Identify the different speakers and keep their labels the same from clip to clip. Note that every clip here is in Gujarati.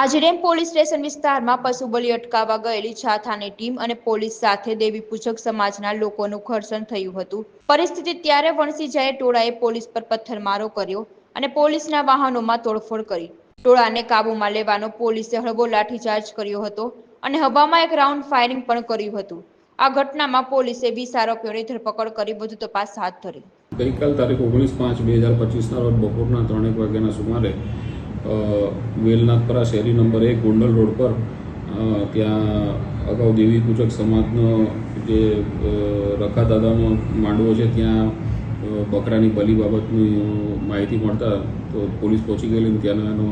Speaker 1: આજડેમ પોલીસ સ્ટેશન વિસ્તારમાં પશુ બલિ અટકાવવા ગયેલી છાથાની ટીમ અને પોલીસ સાથે દેવી પૂજક સમાજના લોકોનું ઘર્ષણ થયું હતું. પરિસ્થિતિ ત્યારે વણસી જાય ટોળાએ પોલીસ પર પથ્થરમારો કર્યો અને પોલીસના વાહનોમાં તોડફોડ કરી. ટોળાને કાબૂમાં લેવાનો પોલીસે હળવો લાઠીચાર્જ કર્યો હતો અને હવામાં એક રાઉન્ડ ફાયરિંગ પણ કર્યું હતું. આ ઘટનામાં પોલીસે વીસ આરોપીઓની ધરપકડ કરી વધુ તપાસ હાથ ધરી.
Speaker 2: ગઈકાલ તારીખ ઓગણીસ પાંચ બે હજાર પચીસના રોજ બપોરના ત્રણેક વાગ્યાના સુમારે વેલનાથપરા શેરી નંબર એક, ગોંડલ રોડ પર ત્યાં અગાઉ દેવી પૂજક સમાજનો જે રખાદાદાનો રખા દાદાનો માંડવો છે, ત્યાં બકરાની બલી બાબતની માહિતી મળતા તો પોલીસ પહોંચી ગયેલી ત્યાંનો એનો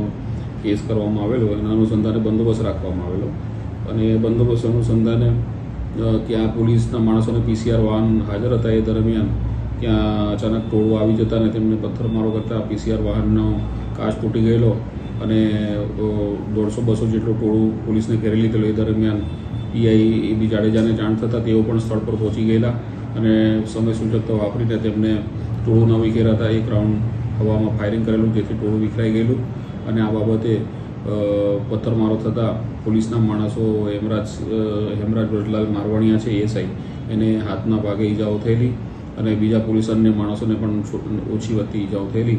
Speaker 2: કેસ કરવામાં આવેલો એના અનુસંધાને બંદોબસ્ત રાખવામાં આવેલો. અને એ બંદોબસ્ત અનુસંધાને ત્યાં પોલીસના માણસોને પીસીઆર વાહન હાજર હતા એ દરમિયાન ત્યાં અચાનક ટોળું આવી જતા ને તેમને પથ્થરમારો કરતા પીસીઆર વાહનનો કાચ તૂટી ગયેલો અને દોઢસો બસો જેટલું ટોળું પોલીસને ઘેરી લીધેલું એ દરમિયાન પીઆઈ એ બી જાડેજાને જાણ થતાં તેઓ પણ સ્થળ પર પહોંચી ગયેલા અને સમય સૂચકતા વાપરીને તેમને ટોળું ન વિખેરાતા એક રાઉન્ડ હવામાં ફાયરિંગ કરેલું જેથી ટોળું વિખરાઈ ગયેલું અને આ બાબતે પથ્થરમારો થતાં પોલીસના માણસો હેમરાજ હેમરાજ વ્રજલાલ મારવાણિયા છે, એસઆઈ. એને હાથના ભાગે ઈજાઓ થયેલી અને બીજા પોલીસ અન્ય માણસોને પણ ઓછી વધતી ઈજાઓ થયેલી.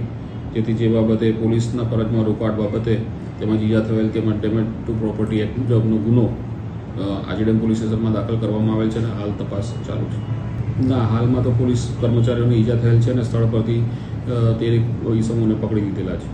Speaker 2: જેથી જે બાબતે પોલીસના ફરજમાં રોકાટ બાબતે તેમજ ઈજા થયેલ તેમજ ડેમેજ ટુ પ્રોપર્ટી એક્ટ મુજબનો ગુનો આજેડેમ પોલીસ સ્ટેશનમાં દાખલ કરવામાં આવેલ છે અને હાલ તપાસ ચાલુ છે. ના, હાલમાં તો પોલીસ કર્મચારીઓને ઈજા થયેલ છે અને સ્થળ પરથી તે ઈસમોને પકડી લીધેલા છે.